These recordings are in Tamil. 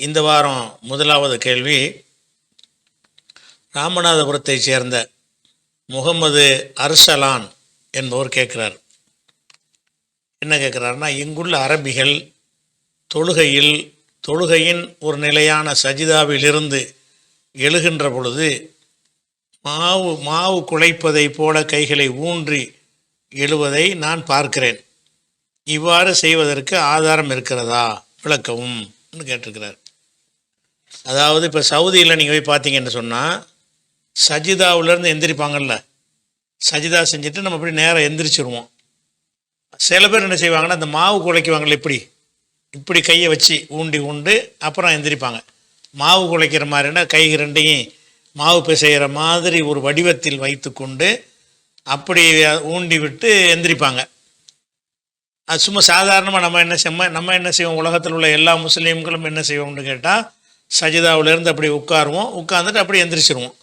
இந்த வாரம் முதலாவது கேள்வி ராமநாதபுரத்தைச் சேர்ந்த முகமது அர்சலான் என்பவர் கேட்குறார். என்ன கேட்குறாருன்னா இங்குள்ள அரபிகள் தொழுகையில் தொழுகையின் ஒரு நிலையான சஜிதாவிலிருந்து எழுகின்ற பொழுது மாவு மாவு குழைப்பதைப் போல கைகளை ஊன்றி எழுவதை நான் பார்க்கிறேன். இவ்வாறு செய்வதற்கு ஆதாரம் இருக்கிறதா? விளக்கவும். கேட்டிருக்கிறார். அதாவது இப்போ சவுதியில் நீங்கள் போய் பார்த்தீங்கன்னு சொன்னால் சஜிதாவிலேருந்து எந்திரிப்பாங்கல்ல. சஜிதா செஞ்சுட்டு நம்ம இப்படி நேராக எந்திரிச்சிருவோம். சில பேர் என்ன செய்வாங்கன்னா அந்த மாவு குலைக்குவாங்கள்ல இப்படி. இப்படி கையை வச்சு ஊண்டி உண்டு அப்புறம் எந்திரிப்பாங்க. மாவு குழைக்கிற மாதிரினா கை ரெண்டையும் மாவு பிசைகிற மாதிரி ஒரு வடிவத்தில் வைத்துக்கொண்டு அப்படி ஊண்டி விட்டு எந்திரிப்பாங்க. அது சும்மா சாதாரணமாக நம்ம என்ன செய்வோம் நம்ம என்ன செய்வோம்? உலகத்தில் உள்ள எல்லா முஸ்லீம்களும் என்ன செய்வோம்னு கேட்டால் சஜிதாவிலேருந்து அப்படி உட்காருவோம் உட்காந்துட்டு அப்படி எந்திரிச்சிருவோம்.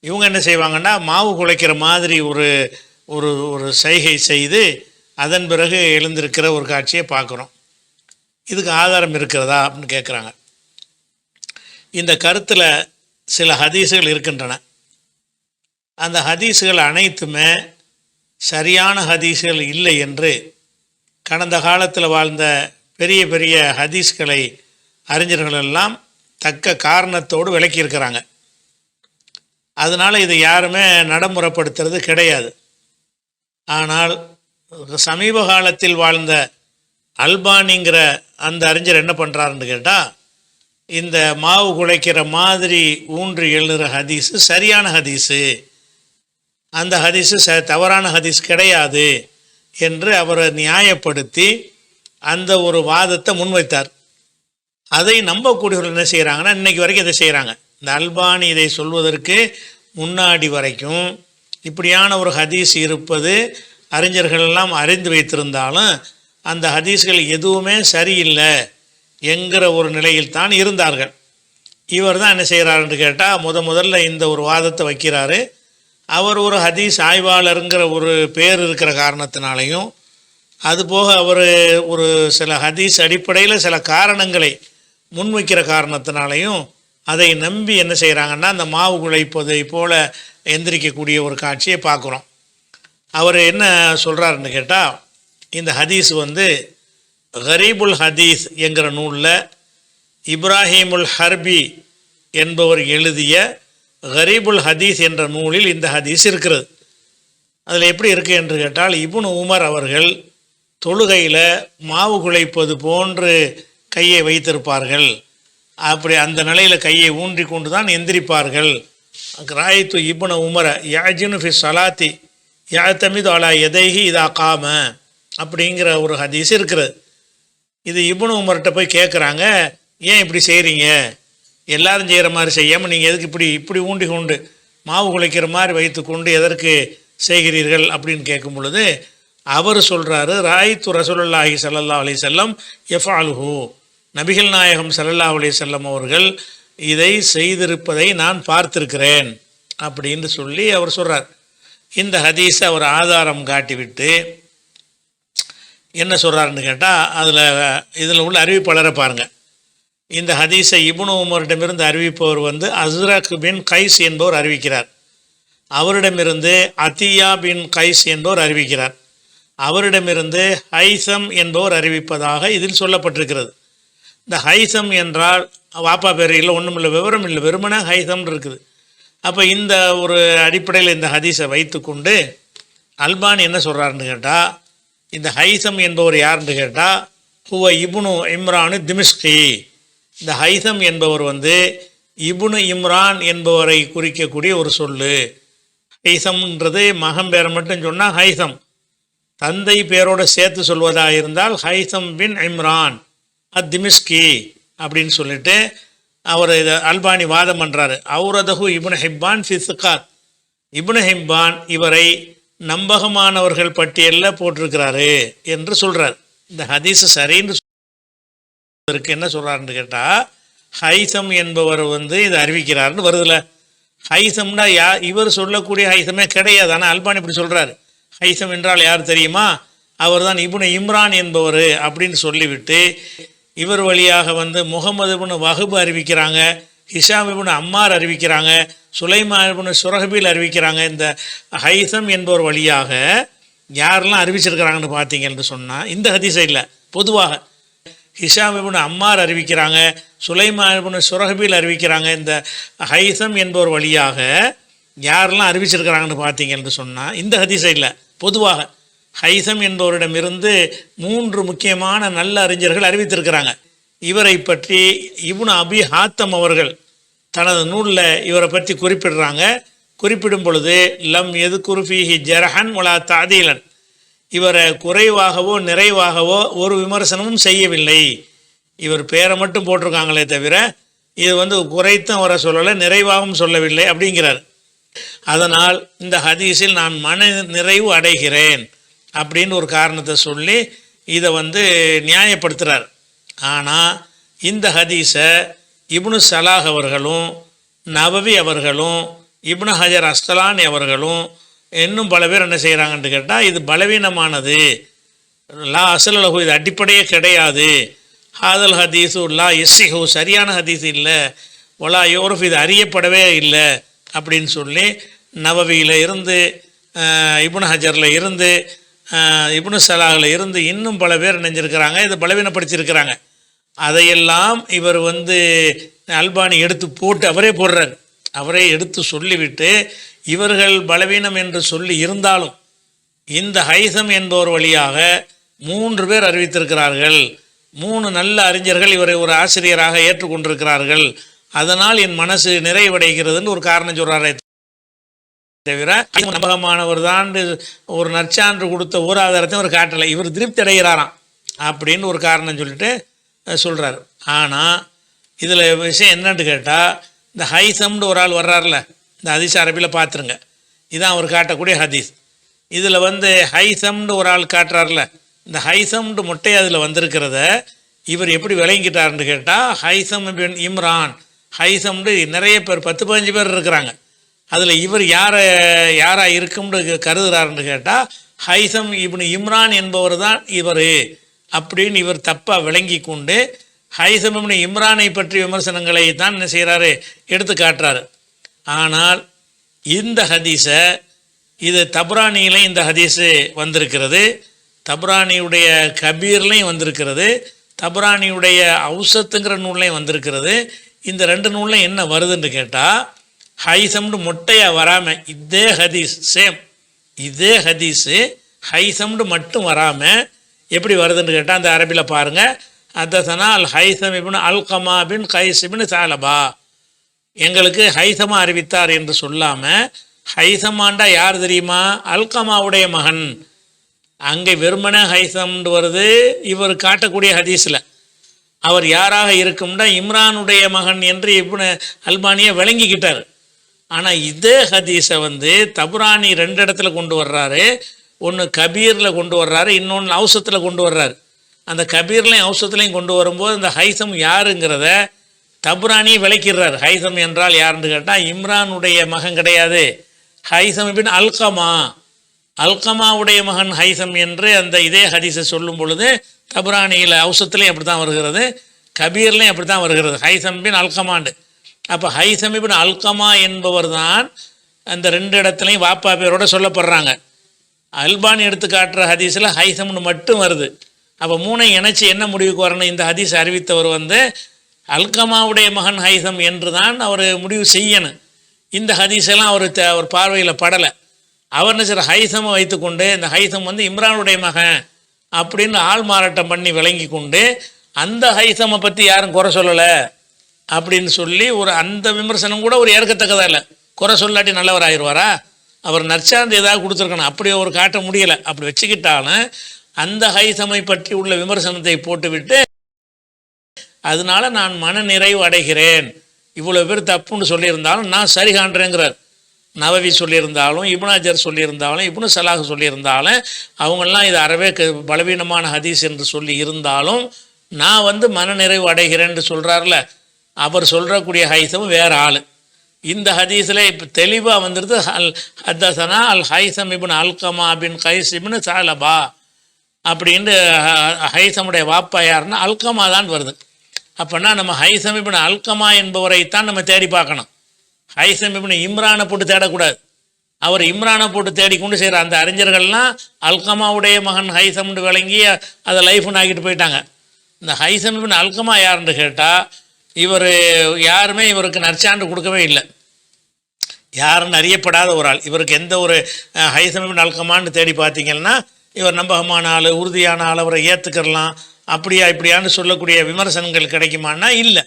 இவங்க என்ன செய்வாங்கன்னா மாவு குழைக்கிற மாதிரி ஒரு ஒரு ஒரு சைகை செய்து அதன் பிறகு எழுந்திருக்கிற ஒரு காட்சியை பார்க்குறோம். இதுக்கு ஆதாரம் இருக்கிறதா அப்படின்னு கேட்குறாங்க இந்த கருத்தில் சில ஹதீஸுகள் இருக்கின்றன. அந்த ஹதீஸுகள் அனைத்துமே சரியான ஹதீஸுகள் இல்லை என்று கடந்த காலத்தில் வாழ்ந்த பெரிய பெரிய ஹதீஸ்களை அறிஞர்களெல்லாம் தக்க காரணத்தோடு விளக்கியிருக்கிறாங்க அதனால் இதை யாருமே நடைமுறைப்படுத்துறது கிடையாது. ஆனால் சமீப காலத்தில் வாழ்ந்த அல்பானிங்கிற அந்த அறிஞர் என்ன பண்ணுறாருன்னு கேட்டால் இந்த மாவு குழைக்கிற மாதிரி ஊன்றி எழுதுகிற ஹதீஸு சரியான ஹதீஸு. அந்த ஹதீஸு ச தவறான ஹதீஸ் கிடையாது என்று அவரை நியாயப்படுத்தி அந்த ஒரு வாதத்தை முன்வைத்தார். அதை நம்பக்கூடியவர்கள் என்ன செய்கிறாங்கன்னா இன்றைக்கி வரைக்கும் இதை செய்கிறாங்க இந்த அல்பானி இதை சொல்வதற்கு முன்னாடி வரைக்கும் இப்படியான ஒரு ஹதீஸ் இருப்பது அறிஞர்கள் எல்லாம் அறிந்து வைத்திருந்தாலும் அந்த ஹதீஸ்கள் எதுவுமே சரியில்லை என்கிற ஒரு நிலையில் தான் இருந்தார்கள். இவர் தான் என்ன செய்கிறாருன்னு கேட்டால் முத முதல்ல இந்த ஒரு வாதத்தை வைக்கிறாரு. அவர் ஒரு ஹதீஸ் ஆய்வாளருங்கிற ஒரு பேர் இருக்கிற காரணத்தினாலையும் அதுபோக அவர் ஒரு சில ஹதீஸ் அடிப்படையில் சில காரணங்களை முன்வைக்கிற காரணத்தினாலையும் அதை நம்பி என்ன செய்கிறாங்கன்னா அந்த மாவு குழைப்பதை போல் எந்திரிக்கக்கூடிய ஒரு காட்சியை பார்க்குறோம். அவர் என்ன சொல்கிறாருன்னு கேட்டால் இந்த ஹதீஸ் வந்து கரீபுல் ஹதீஸ் என்கிற நூலில் இப்ராஹிமுல் ஹர்பி என்பவர் எழுதிய கரீபுல் ஹதீஸ் என்ற நூலில் இந்த ஹதீஸ் இருக்கிறது. அதில் எப்படி இருக்குது என்று கேட்டால் இபுன் உமர் அவர்கள் தொழுகையில் மாவு குழைப்பது போன்று கையை வைத்திருப்பார்கள். அப்படி அந்த நிலையில் கையை ஊன்றி கொண்டு தான் எந்திரிப்பார்கள். ராயத்து இப்ன உமர யாஜினு ஃபி சலாத்தி யாத்தமிது அலா எதைஹி இதா காம அப்படிங்கிற ஒரு ஹதீஸ் இருக்கிறது இது இப்னு உமர்கிட்ட போய் கேட்குறாங்க ஏன் இப்படி செய்கிறீங்க எல்லாரும் செய்கிற மாதிரி செய்யாமல் நீங்கள் எதுக்கு இப்படி இப்படி ஊண்டி கொண்டு மாவு குழைக்கிற மாதிரி வைத்து கொண்டு எதற்கு செய்கிறீர்கள்? அப்படின்னு கேட்கும் பொழுது அவர் சொல்கிறாரு ராயித்து ரசூலுல்லாஹி சல்லா அலி செல்லம் எஃபாலுஹு நபிகள் நாயகம் சல்லல்லா அலி செல்லம் அவர்கள் இதை செய்திருப்பதை நான் பார்த்திருக்கிறேன் அப்படின்னு சொல்லி அவர் சொல்கிறார் இந்த ஹதீஸை அவர் ஆதாரம் காட்டிவிட்டு என்ன சொல்கிறாருன்னு கேட்டால் அதில் இதில் உள்ள அறிவிப்பாளரை பாருங்கள் இந்த ஹதீஸை இபுனு உமரிடமிருந்து அறிவிப்பவர் வந்து அஸ்ரக் பின் கைஸ் என்பவர் அறிவிக்கிறார். அவரிடமிருந்து அத்தியா பின் கைஸ் என்பவர் அறிவிக்கிறார். அவரிடமிருந்து ஹைசம் என்பவர் அறிவிப்பதாக இதில் சொல்லப்பட்டிருக்கிறது. இந்த ஹைசம் என்றால் வாப்பா பேர் இல்லை ஒன்றும் இல்லை விவரம் இல்லை வெறுமனே ஹைசம்னு இருக்குது. அப்போ இந்த ஒரு அடிப்படையில் இந்த ஹதீஸை வைத்துக்கொண்டு அல்பான் என்ன சொல்கிறாருன்னு கேட்டால் இந்த ஹைசம் என்பவர் யாருன்னு கேட்டால் ஹுவ இபுனு இம்ரானு திமிஸ்கி இந்த ஹைசம் என்பவர் வந்து இபுனு இம்ரான் என்பவரை குறிக்கக்கூடிய ஒரு சொல்லு. ஹைசம்ன்றது மகம் பேரை மட்டும் சொன்னால் ஹைசம். தந்தை பேரோடு சேர்த்து சொல்வதாக இருந்தால் ஹைசம் பின் இம்ரான். அத்திமிஸ்கி அப்படின்னு சொல்லிட்டு அவர் இதை அல்பானி வாதம் பண்ணுறாரு அவுரதகு இப்னு ஹிப்பான் ஃபிசுகார் இப்னு ஹிப்பான் இவரை நம்பகமானவர்கள் பட்டியலில் போட்டிருக்கிறாரு என்று சொல்கிறார் இந்த ஹதீஸ் சரின்னு இருக்கு என்ன சொல்கிறாருன்னு கேட்டால் ஹைசம் என்பவர் வந்து இதை அறிவிக்கிறாருன்னு வருதுல. ஹைசம்னா யா இவர் சொல்லக்கூடிய ஹைசமே கிடையாது. ஆனால் அல்பான் இப்படி சொல்கிறாரு ஹைசம் என்றால் யார் தெரியுமா? அவர் தான் இபுன இம்ரான் என்பவர் அப்படின்னு சொல்லிவிட்டு இவர் வழியாக வந்து முகமது இபுன் வஹுப் அறிவிக்கிறாங்க ஹிஷாம் இபுன் அம்மார் அறிவிக்கிறாங்க சுலைமான் இபுன் சுரஹபில் அறிவிக்கிறாங்க. இந்த ஹைசம் என்பவர் வழியாக யாரெல்லாம் அறிவிச்சிருக்கிறாங்கன்னு பார்த்தீங்கன்னு சொன்னால் இந்த ஹதீஸை இல்லை பொதுவாக. ஹிஷாம் இபுன் அம்மார் அறிவிக்கிறாங்க சுலைமான் இபுன் சுரஹபில் அறிவிக்கிறாங்க. இந்த ஹைசம் என்பவர் வழியாக யாரெல்லாம் அறிவிச்சிருக்கிறாங்கன்னு பார்த்தீங்கன்னு சொன்னால் இந்த ஹதீஸை இல்லை பொதுவாக. ஹைசம் என்பவரிடமிருந்து மூன்று முக்கியமான நல்ல அறிஞர்கள் அறிவித்திருக்கிறாங்க. இவரை பற்றி இவ்னு அபி ஹாத்தம் அவர்கள் தனது நூலில் இவரை பற்றி குறிப்பிடுறாங்க. குறிப்பிடும் பொழுது லம் எது குருஃபிஹி ஜரஹன் வலா தாதீலன் இவரை குறைவாகவோ நிறைவாகவோ ஒரு விமர்சனமும் செய்யவில்லை. இவர் பேரை மட்டும் போட்டிருக்காங்களே தவிர இது வந்து குறைத்தும் அவரை சொல்லலை நிறைவாகவும் சொல்லவில்லை அப்படிங்கிறார். அதனால் இந்த ஹதீஸில் நான் மன நிறைவு அடைகிறேன். அப்படின்னு ஒரு காரணத்தை சொல்லி இதை வந்து நியாயப்படுத்துகிறார் ஆனால் இந்த ஹதீஸை இப்னு சலாஹ் அவர்களும் நவவி அவர்களும் இப்னு ஹஜர் அஸ்தலானி அவர்களும் இன்னும் பல பேர் என்ன செய்கிறாங்கன்னு கேட்டால் இது பலவீனமானது. லா அசலகு இது அடிப்படையே கிடையாது. ஹாதல் ஹதீஸு லா எஸ்ஸிஹு சரியான ஹதீஸ் இல்லை. ஒலா யோரஃப் இது அறியப்படவே இல்லை அப்படின்னு சொல்லி நவவியில் இருந்து அஹ், இப்னு ஹஜரில் இருந்து இப்னு சலாகில் இருந்து இன்னும் பல பேர் நினைஞ்சிருக்கிறாங்க இதை பலவீனப்படுத்தியிருக்கிறாங்க. அதையெல்லாம் இவர் வந்து அல்பானி எடுத்து போட்டு அவரே போடுறார். அவரே எடுத்து சொல்லிவிட்டு இவர்கள் பலவீனம் என்று சொல்லி இருந்தாலும் இந்த ஹைசம் என்பவர் வழியாக மூன்று பேர் அறிவித்திருக்கிறார்கள். மூணு நல்ல அறிஞர்கள் இவரை ஒரு ஆசிரியராக ஏற்றுக்கொண்டிருக்கிறார்கள். அதனால் என் மனசு நிறைவடைகிறதுன்னு ஒரு காரணம் சொல்கிறாரே தவிர நம்பகமானவர் தான் ஒரு நற்சான்று கொடுத்த ஒரு ஆதாரத்தை அவர் காட்டலை. இவர் திருப்தி அடைகிறாராம் அப்படின்னு ஒரு காரணம் சொல்லிட்டு சொல்கிறார் ஆனால் இதில் விஷயம் என்னன்னு கேட்டால் இந்த ஹைசம்னு ஒரு ஆள் வர்றாருல இந்த ஹதீஸ் அரபியில் பார்த்துருங்க இதான் அவர் காட்டக்கூடிய ஹதீஸ். இதில் வந்து ஹைசம்னு ஒரு ஆள் காட்டுறாருல இந்த ஹைசம்னு முட்டை அதில் வந்திருக்கிறத இவர் எப்படி விளங்கிட்டாருன்னு கேட்டால் ஹைசம் பின் இம்ரான். ஹைசம்னு நிறைய பேர் பத்து பதினஞ்சு பேர் இருக்கிறாங்க. அதில் இவர் யாரை யாராக இருக்கும்னு கருதுகிறாருன்னு கேட்டால் ஹைசம் இப்னு இம்ரான் என்பவர் தான் இவர் அப்படின்னு இவர் தப்பாக விளங்கி கொண்டு ஹைசம் இப்னு இம்ரானை பற்றி விமர்சனங்களை தான் என்ன செய்கிறாரு எடுத்து காட்டுறாரு. ஆனால் இந்த ஹதீஸை இது தப்ரானியிலையும் இந்த ஹதீஸு வந்திருக்கிறது. தப்ரானியுடைய கபீர்லையும் வந்திருக்கிறது. தப்ரானியுடைய ஔசத்துங்கிற நூல்லையும் வந்திருக்கிறது. இந்த ரெண்டு நூல்லையும் என்ன வருதுன்னு கேட்டால் ஹைசம்னு மொட்டையாக வராமல் இதே ஹதீஸ் சேம் இதே ஹதீஸு ஹைசம்னு மட்டும் வராமல் எப்படி வருதுன்னு கேட்டால் அந்த அரபியில் பாருங்கள் அதசனா Al Haitham ibn Alqama bin Qais ibn Thalaba. எங்களுக்கு ஹைசமா அறிவித்தார் என்று சொல்லாமல் ஹைசமாண்டா யார் தெரியுமா? அல்கமாவுடைய மகன். அங்கே வெறுமனே ஹைசம்னு வருது இவர் காட்டக்கூடிய ஹதீஸில். அவர் யாராக இருக்கும்னா இம்ரானுடைய மகன் என்று இப்போ அல்பானியை விளங்கிக்கிட்டார். ஆனால் இதே ஹதீஸை வந்து தபுராணி ரெண்டு இடத்துல கொண்டு வர்றாரு ஒன்று கபீரில் கொண்டு வர்றாரு இன்னொன்று அவசத்தில் கொண்டு வர்றாரு. அந்த கபீர்லையும் அவசத்துலையும் கொண்டு வரும்போது இந்த ஹைசம் யாருங்கிறத தபுராணி விளக்கிடுறார். ஹைசம் என்றால் யாருன்னு கேட்டால் இம்ரானுடைய மகன் கிடையாது. ஹைசம் பின் அல்கமா. அல்கமாவுடைய மகன் ஹைசம் என்று அந்த இதே ஹதீஸை சொல்லும் பொழுது தபுராணியில் அவுசத்துலேயும் அப்படி தான் வருகிறது கபீர்லையும் அப்படி தான் வருகிறது. ஹைசம் பின் அல்கமாண்டு. அப்போ ஹைசம் இபின் அல்கமா என்பவர் தான் அந்த ரெண்டு இடத்துலையும் வாப்பா பேரோட சொல்லப்படுறாங்க. அல்பானி எடுத்து காட்டுற ஹதீஸில் ஹைசம்னு மட்டும் வருது. அப்போ மூணை இணைச்சி என்ன முடிவுக்கு வரணும்? இந்த ஹதீஸ் அறிவித்தவர் வந்து அல்கமாவுடைய மகன் ஹைசம் என்று தான் அவர் முடிவு செய்யணும். இந்த ஹதீஸெல்லாம் அவர் த அவர் பார்வையில் படலை. அவர் என்ன ஹைசமை வைத்துக்கொண்டு இந்த ஹைசம் வந்து இம்ரானுடைய மகன் அப்படின்னு ஆள் மாறாட்டம் பண்ணி விளங்கி கொண்டு அந்த ஹைசமை பற்றி யாரும் குறை சொல்லலை. அப்படின்னு சொல்லி ஒரு அந்த விமர்சனம் கூட ஒரு ஏற்கத்தக்கதாக இல்லை. குறை சொல்லாட்டி நல்லவர் ஆயிடுவாரா? அவர் நற்சார்ந்து ஏதாவது கொடுத்துருக்கணும். அப்படி ஒரு காட்ட முடியலை. அப்படி வச்சுக்கிட்டாலும் அந்த ஹைசமை பற்றி உள்ள விமர்சனத்தை போட்டுவிட்டு அதனால நான் மன நிறைவு அடைகிறேன். இவ்வளோ பேர் தப்புன்னு சொல்லியிருந்தாலும் நான் சரி காண்றேங்கிறார். நவவி சொல்லியிருந்தாலும் இப்னாஜர் சொல்லியிருந்தாலும் இப்னு சலாஹ் சொல்லியிருந்தாலும் அவங்களாம் இது அறவே க- பலவீனமான ஹதீஸ் என்று சொல்லி இருந்தாலும் நான் வந்து மனநிறைவு அடைகிறேன்னு சொல்கிறார்ல அவர் சொல்கிறக்கூடிய ஹைசம் வேறு ஆள். இந்த ஹதீஸில் இப்போ தெளிவாக வந்துடுது அல் ஹத்தசனா al Haitham ibn Alqama bin Qais ibn Thalaba அப்படின்ட்டு ஹைசமுடைய வாப்பா யாருன்னா அல்கமா தான் வருது. அப்படின்னா நம்ம ஹைசம் இபின் அல்கமா என்பவரைத்தான் நம்ம தேடி பார்க்கணும். ஹைசம் இபின் இம்ரானை போட்டு தேடக்கூடாது. அவர் இம்ரானை போட்டு தேடிக்கொண்டு செய்கிற அந்த அறிஞர்கள்லாம் அல்கமாவுடைய மகன் ஹைசம்னு விளங்கி அதை லைஃப்னு ஆக்கிட்டு போயிட்டாங்க. இந்த ஹைசம் இபின் அல்கமா யாருன்னு கேட்டால் இவர் யாருமே இவருக்கு நற்சான்று கொடுக்கவே இல்லை. யாருன்னு அறியப்படாத ஒரு ஆள். இவருக்கு எந்த ஒரு அஹ், நல்கமான்னு அல்கமான்னு தேடி பார்த்தீங்கன்னா இவர் நம்பகமான ஆள் உறுதியான ஆள் அவரை ஏற்றுக்கிறலாம் அப்படியா இப்படியான்னு சொல்லக்கூடிய விமர்சனங்கள் கிடைக்குமான்னா இல்லை.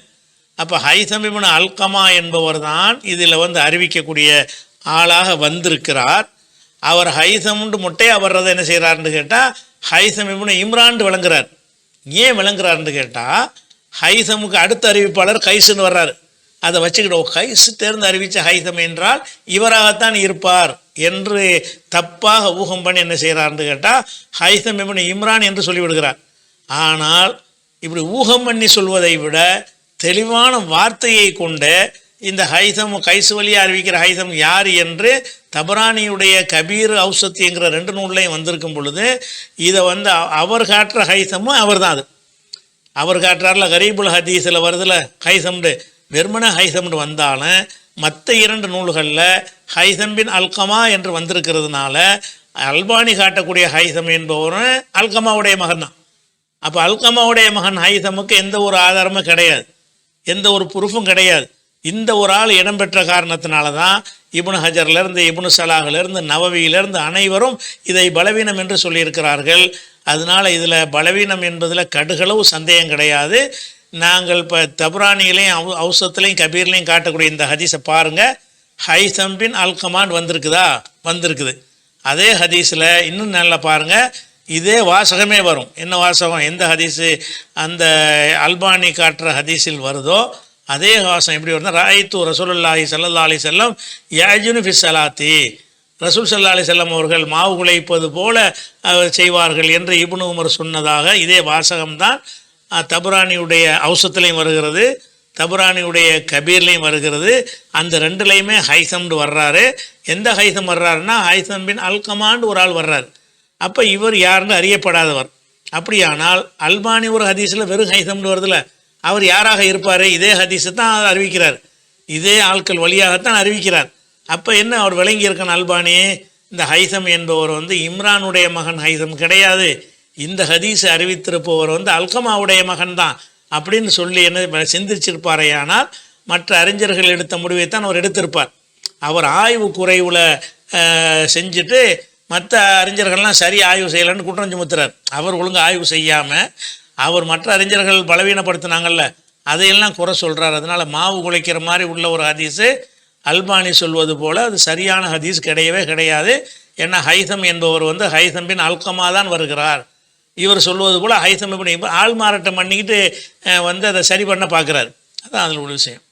அப்போ ஹைசமிபுன் அல்கமா என்பவர் தான் இதில் வந்து அறிவிக்கக்கூடிய ஆளாக வந்திருக்கிறார். அவர் ஹைசம்னு அவர் வர்றதை என்ன செய்கிறாருன்னு கேட்டால் ஹைசமிபுன் இப்னு இம்ரான்ட்டு விளங்குறார். ஏன் விளங்குறாருன்னு கேட்டால் ஹைசமுக்கு அடுத்த அறிவிப்பாளர் கைசுன்னு வர்றாரு. அதை வச்சுக்கிட்டோம் கைசு தேர்ந்து அறிவித்த ஹைசம் என்றால் இவராகத்தான் இருப்பார் என்று தப்பாக ஊகம் பண்ணி என்ன செய்கிறார்னு கேட்டால் ஹைசம் இப்னு இம்ரான் என்று சொல்லிவிடுகிறார். ஆனால் இப்படி ஊகம் பண்ணி சொல்வதை விட தெளிவான வார்த்தையை கொண்டு இந்த ஹைசம் கைசு வழியாக அறிவிக்கிற ஹைசம் யார் என்று தபரானியுடைய கபீர் ஔசத்திங்கிற ரெண்டு நூல்லையும் வந்திருக்கும் பொழுது இதை வந்து அவர் காட்டுற ஹைசமும் அவர் தான் அது. அவர் காட்டுறாருல கரீபுல் ஹதீஸில் வருதுல ஹைசம்டு. வெறுமன ஹைசம்டு வந்தாலும் மற்ற இரண்டு நூல்களில் ஹைசம்பின் அல்கமா என்று வந்திருக்கிறதுனால அல்பானி காட்டக்கூடிய ஹைசம் என்பவரும் அல்கமாவுடைய மகன் தான். அப்போ அல்கமாவுடைய மகன் ஹைசமுக்கு எந்த ஒரு ஆதாரமும் கிடையாது. எந்த ஒரு ப்ரூஃபும் கிடையாது. இந்த ஒரு ஆள் இடம்பெற்ற காரணத்தினால தான் இப்னு ஹஜர்லேருந்து இப்னு சலாஹிலேருந்து நவவியிலிருந்து அனைவரும் இதை பலவீனம் என்று சொல்லியிருக்கிறார்கள். அதனால் இதில் பலவீனம் என்பதில் கடுகளவு சந்தேகம் கிடையாது. நாங்கள் இப்போ தபுரானிலையும் அவு அவுசத்துலையும் கபீர்லையும் காட்டக்கூடிய இந்த ஹதீஸை பாருங்கள் ஹைசம் அல் கமாண்ட் வந்திருக்குதா? வந்திருக்குது. அதே ஹதீஸில் இன்னும் நல்லா பாருங்கள் இதே வாசகமே வரும். என்ன வாசகம்? எந்த ஹதீஸு? அந்த அல்பானி காட்டுற ஹதீஸில் வருதோ? அதே வாசகம் எப்படி வருதுன்னா ராயித்து ரசூலுல்லாஹி சல்லா அலி செல்லம் யாஜுனு ஃபிஸ் சலாத்தி ரசூல் சல்லா அலி செல்லம் அவர்கள் மாவு குலைப்பது போல செய்வார்கள் என்று இபுனு உமர் சொன்னதாக இதே வாசகம்தான் தபுராணியுடைய தபுரானியுடைய வருகிறது தபுராணியுடைய கபீர்லையும் வருகிறது. அந்த ரெண்டுலேயுமே ஹைசம்னு வர்றாரு. எந்த ஹைசம் வர்றாருன்னா ஹைசம் பின் அல்கமான்னு ஒரு ஆள் வர்றார். அப்போ இவர் யாருன்னு அறியப்படாதவர். அப்படியானால் அல்பானி ஒரு ஹதீஸில் வெறும் ஹைசம்னு வருதுல அவர் யாராக இருப்பார்? இதே ஹதீஸை தான் அறிவிக்கிறார். இதே ஆட்கள் வழியாகத்தான் அறிவிக்கிறார். அப்போ என்ன அவர் விளங்கி அல்பானி இந்த ஹைசம் என்பவர் வந்து இம்ரானுடைய மகன் ஹைசம் கிடையாது. இந்த ஹதீஸை அறிவித்திருப்பவர் வந்து அல்கமாவுடைய மகன் தான். அப்படின்னு சொல்லி என்ன சிந்திச்சிருப்பாரேயானால் மற்ற அறிஞர்கள் எடுத்த முடிவைத்தான் அவர் எடுத்திருப்பார். அவர் ஆய்வு குறைவில் செஞ்சுட்டு மற்ற அறிஞர்கள்லாம் சரி ஆய்வு செய்யலைன்னு குற்றம் சுமத்துறார். அவர் ஒழுங்கு ஆய்வு செய்யாமல் அவர் மற்ற அறிஞர்கள் பலவீனப்படுத்தினாங்கல்ல அதையெல்லாம் குறை சொல்கிறார் அதனால் மாவு குலைக்கிற மாதிரி உள்ள ஒரு ஹதீஸு அல்பானி சொல்வது போல் அது சரியான ஹதீஸ் கிடையவே கிடையாது. ஏன்னா ஹைசம் என்பவர் வந்து ஹைசம்பின் பின் அல்கமா தான் வருகிறார். இவர் சொல்வது போல் ஹைசம் பின் ஆள் மாறாட்டம் பண்ணிக்கிட்டு வந்து அதை சரி பண்ண பார்க்குறாரு. அதுதான் அதில் ஒரு விஷயம்.